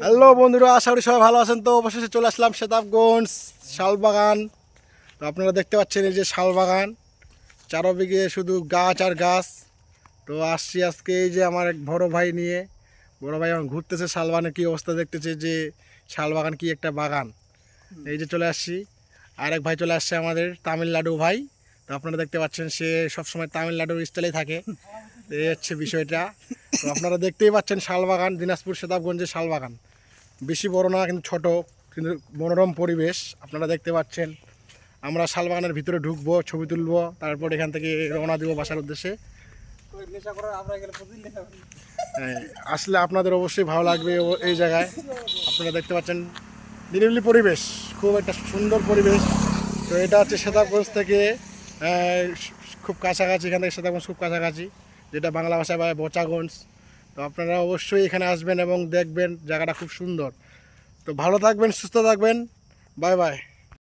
Hello বন্ধুরা, আশা করি সবাই ভালো আছেন। তো অবশেষে চলে আসলাম সেতাবগঞ্জ শালবাগান। তো আপনারা দেখতে পাচ্ছেন এই যে শালবাগান। চারোদিকে শুধু গাছ আর গাছ। তো আসছি আজকে এই যে আমার এক বড় ভাই নিয়ে। বড় ভাই এখন ঘুরতেছে শালবাগানের কী অবস্থা দেখতেছে যে শালবাগান কি একটা বাগান। এই যে চলে আসছি। আর এক ভাই চলে আসছে আমাদের, তামিলনাড়ু ভাই। তো আপনারা দেখতে পাচ্ছেন সে সবসময় তামিলনাড়ুর স্টাইলেই থাকে। এই হচ্ছে বিষয়টা। তো আপনারা দেখতেই পাচ্ছেন শালবাগান, দিনাজপুর সেতাবগঞ্জের শালবাগান। বেশি বড় না, কিন্তু ছোট, কিন্তু মনোরম পরিবেশ, আপনারা দেখতে পাচ্ছেন। আমরা শালবাগানের ভিতরে ঢুকবো, ছবি তুলবো, তারপর এখান থেকে রওনা দিব বাসার উদ্দেশ্যে। আসলে আপনাদের অবশ্যই ভালো লাগবে এই জায়গায়। আপনারা দেখতে পাচ্ছেন নিরিবিলি পরিবেশ, খুব একটা সুন্দর পরিবেশ। তো এটা হচ্ছে সেতাবগঞ্জ থেকে খুব কাছাকাছি, এখান থেকে সেতাবগঞ্জ খুব কাছাকাছি। যেটা বাংলা ভাষায় বলে বোচাগঞ্জ। তো আপনারা অবশ্যই এখানে আসবেন এবং দেখবেন জায়গাটা খুব সুন্দর। তো ভালো থাকবেন, সুস্থ থাকবেন। Bye bye.